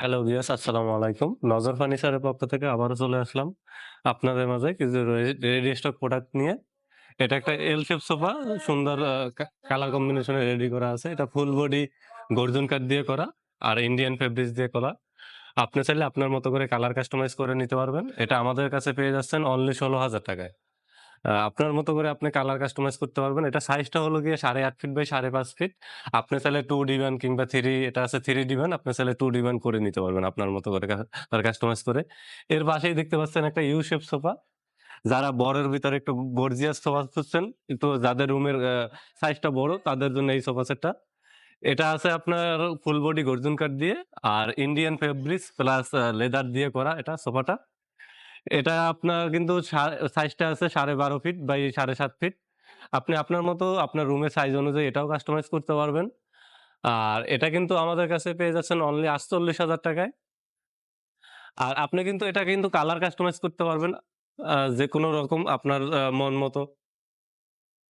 Hello viewers, আসসালামু আলাইকুম। নজর ফার্নিচারের পক্ষ থেকে আবারও চলে আসলাম আপনাদের মাঝে কিছু রেডি স্টক প্রোডাক্ট নিয়ে। এটা একটা এল শেপ সোফা সুন্দর কালার কম্বিনেশনে রেডি করা আছে। এটা ফুল বডি গর্জন কাঠ দিয়ে করা আর ইন্ডিয়ান ফেব্রিক্স দিয়ে করা। আপনি চাইলে আপনার মতো করে কালার কাস্টমাইজ করে নিতে পারবেন। এটা আমাদের কাছে পেয়ে যাচ্ছেন অনলি ষোলো হাজার টাকায়। আপনার মতো করে আপনি কালার কাস্টমাইজ করতে পারবেন। এটা সাইজটা হলো গিয়ে ৮.৫ ফিট বাই ৫.৫ ফিট। আপনি চাইলে 2 ডিভান কিংবা থ্রি এটা আছে 3 ডিভান। আপনি চাইলে 2 ডিভান করে নিতে পারবেন আপনার মতো করে কালার কাস্টমাইজ করে। এর পাশেই দেখতে পাচ্ছেন একটা ইউ শেপ সোফা। যারা বড়ের ভিতরে একটু গর্জিয়াস সোফা খুঁজছেন, একটু যাদের রুমের সাইজটা বড় তাদের জন্য এই সোফা সেটটা। এটা আছে আপনার ফুল বডি গর্জন কাঠ দিয়ে আর ইন্ডিয়ান ফেব্রিক্স প্লাস লেদার দিয়ে করা এটা সোফাটা। এটা আপনার কিন্তু সাইজটা আছে ১২.৫ ফিট বাই ৭.৫ ফিট। আপনি আপনার মতো আপনার রুমের সাইজ অনুযায়ী এটাও কাস্টমাইজ করতে পারবেন। আর এটা কিন্তু আমাদের কাছে পেয়ে যাচ্ছেন অনলি ৳৪৮,০০০ টাকায়। আর আপনি কিন্তু এটা কিন্তু কালার কাস্টমাইজ করতে পারবেন যে কোনো রকম আপনার মন মতো।